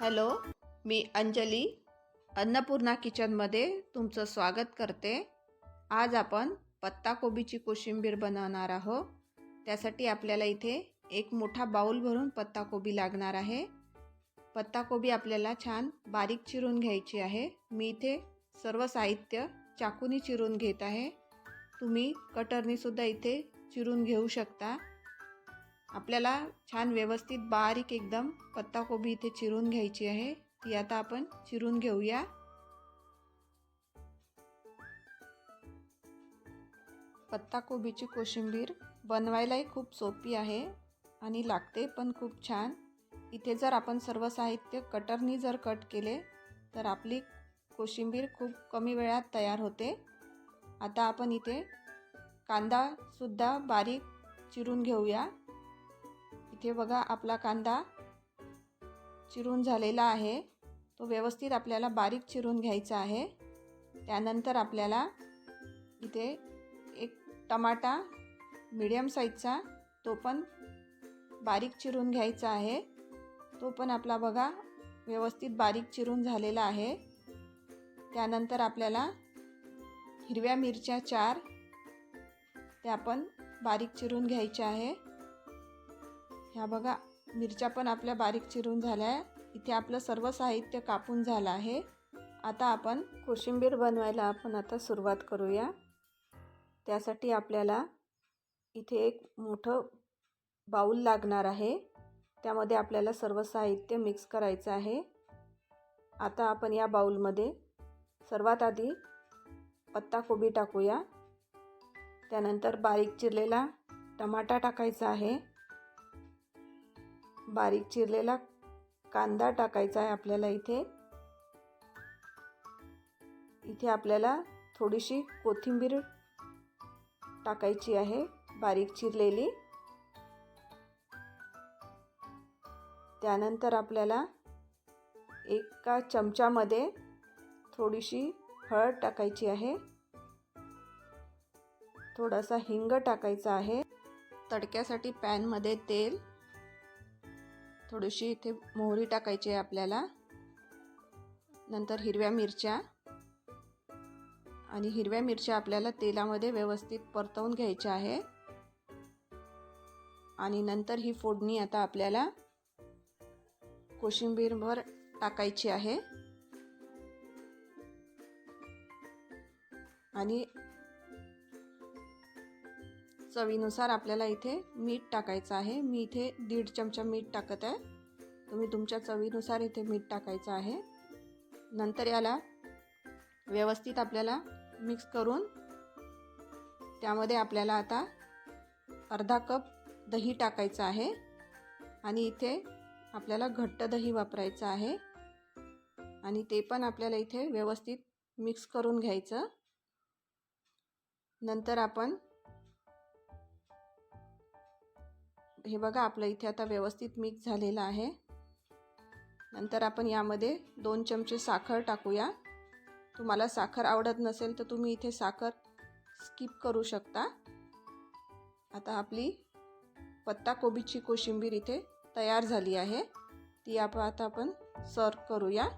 Hello मी अंजली अन्नपूर्णा किचनमध्ये तुमचं स्वागत करते. आज आपण पत्ताकोबीची कोशिंबीर बनवणार आहोत. त्यासाठी आपल्याला इथे एक मोठा बाऊल भरून पत्ताकोबी लागणार आहे. पत्ताकोबी आपल्याला छान बारीक चिरून घ्यायची आहे. मी इथे सर्व साहित्य चाकूनी चिरून घेत आहे. तुम्ही कटरनीसुद्धा इथे चिरून घेऊ शकता. आपल्याला छान व्यवस्थित बारीक एकदम पत्ताकोबी इथे चिरून घ्यायची आहे. ती आता आपण चिरून घेऊया. पत्ताकोबीची कोशिंबीर बनवायलाही खूप सोपी आहे आणि लागते पण खूप छान. इथे जर आपण सर्व साहित्य कटरनी जर कट केले तर आपली कोशिंबीर खूप कमी वेळात तयार होते. आता आपण इथे कांदासुद्धा बारीक चिरून घेऊया. इथे बघा आपला कांदा चिरून झालेला आहे. तो व्यवस्थित आपल्याला बारीक चिरून घ्यायचा आहे. त्यानंतर आपल्याला इथे एक टमाटा मिडियम साईजचा तो पण बारीक चिरून घ्यायचा आहे. तो पण आपला बघा व्यवस्थित बारीक चिरून झालेला आहे. त्यानंतर आपल्याला हिरव्या मिरच्या चार त्या पण बारीक चिरून घ्यायच्या आहे. ह्या बघा मिरच्या पण आपल्या बारीक चिरून झाल्या आहे. इथे आपलं सर्व साहित्य कापून झालं आहे. आता आपण कोशिंबीर बनवायला आपण आता सुरुवात करूया. त्यासाठी आपल्याला इथे एक मोठं बाऊल लागणार आहे. त्यामध्ये आपल्याला सर्व साहित्य मिक्स करायचं आहे. आता आपण या बाऊलमध्ये सर्वात आधी पत्ताकोबी टाकूया. त्यानंतर बारीक चिरलेला टमाटा टाकायचा आहे. बारीक चिरलेला कांदा टाकायचा आहे आपल्याला इथे. इथे आपल्याला थोडीशी कोथिंबीर टाकायची आहे बारीक चिरलेली. त्यानंतर आपल्याला एका चमच्यामध्ये थोडीशी हळद टाकायची आहे. थोडासा हिंग टाकायचा आहे. तडक्यासाठी पॅनमध्ये तेल थोडीशी इथे मोहरी टाकायची आहे आपल्याला. नंतर हिरव्या मिरच्या. आणि हिरव्या मिरच्या आपल्याला तेलामध्ये व्यवस्थित परतवून घ्यायच्या आहे. आणि नंतर ही फोडणी आता आपल्याला कोशिंबीरवर टाकायची आहे. आणि चवीनुसार आपल्याला इथे मीठ टाकायचं आहे. मी इथे दीड चमचा मीठ टाकत आहे. तुम्ही तुमच्या चवीनुसार इथे मीठ टाकायचं आहे. नंतर याला व्यवस्थित आपल्याला मिक्स करून त्यामध्ये आपल्याला आता अर्धा कप दही टाकायचं आहे. आणि इथे आपल्याला घट्ट दही वापरायचं आहे. आणि ते पण आपल्याला इथे व्यवस्थित मिक्स करून घ्यायचं. नंतर आपण हे बघा आपलं इथे आता व्यवस्थित मिक्स झालेलं आहे. नंतर आपण यामध्ये दोन चमचे साखर टाकूया. तुम्हाला साखर आवडत नसेल तर तुम्ही इथे साखर स्किप करू शकता. आता आपली पत्ताकोबीची कोशिंबीर इथे तयार झाली आहे. ती आपण आता आपण सर्व करूया.